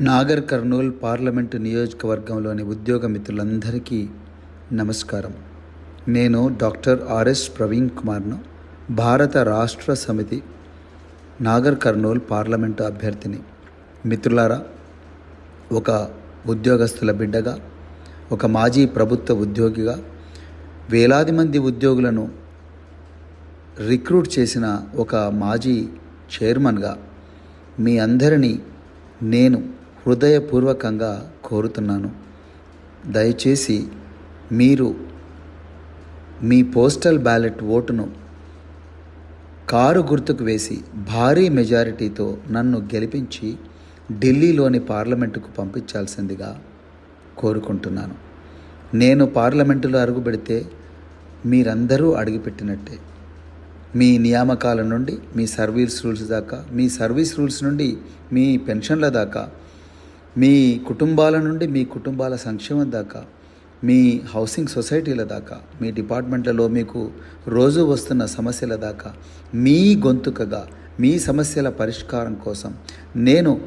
Nagar Kurnool parliament నియోజకవర్గంలోని ఉద్యోగ మిత్రులందరికీ నమస్కారం. నేను డాక్టర్ ఆర్ఎస్ ప్రవీణ్ కుమార్ను భారత రాష్ట్ర సమితి నాగర్ కర్నూల్ పార్లమెంటు అభ్యర్థిని. మిత్రులారా ఒక ఉద్యోగస్తుల బిడ్డగా ఒక మాజీ ప్రభుత్వ ఉద్యోగిగా వేలాది మంది ఉద్యోగులను రిక్రూట్ చేసిన ఒక మాజీ చైర్మన్గా మీ అందరినీ నేను హృదయపూర్వకంగా కోరుతున్నాను. దయచేసి మీరు మీ పోస్టల్ బ్యాలెట్ ఓటును కారు గుర్తుకు వేసి భారీ మెజారిటీతో నన్ను గెలిపించి ఢిల్లీలోని పార్లమెంటుకు పంపించాల్సిందిగా కోరుకుంటున్నాను. నేను పార్లమెంటులో అడుగుపెడితే మీరందరూ అడుగుపెట్టినట్టే. మీ నియామకాల నుండి మీ సర్వీస్ రూల్స్ దాకా మీ సర్వీస్ రూల్స్ నుండి మీ పెన్షన్ల దాకా మీ కుటుంబాల నుండి మీ కుటుంబాల సంక్షేమం దాకా మీ హౌసింగ్ సొసైటీల దాకా మీ డిపార్ట్మెంట్లలో మీకు రోజు వస్తున్న సమస్యల దాకా మీ గొంతుకగా మీ సమస్యల పరిష్కారం కోసం నేను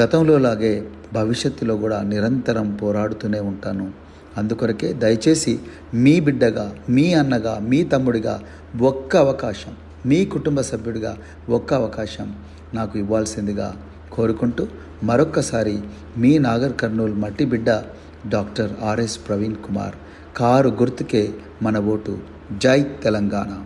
గతంలో లాగే భవిష్యత్తులో కూడా నిరంతరం పోరాడుతూనే ఉంటాను. అందుకొరకే దయచేసి మీ బిడ్డగా మీ అన్నగా మీ తమ్ముడిగా ఒక్క అవకాశం మీ కుటుంబ సభ్యుడిగా ఒక్క అవకాశం నాకు ఇవ్వాల్సిందిగా కోరుకుంటూ మరొక్కసారి మీ నాగర్ కర్నూలు మట్టి బిడ్డ doctor RS Praveen Kumar. Car గుర్తుకే మన ఓటు. జై తెలంగాణ.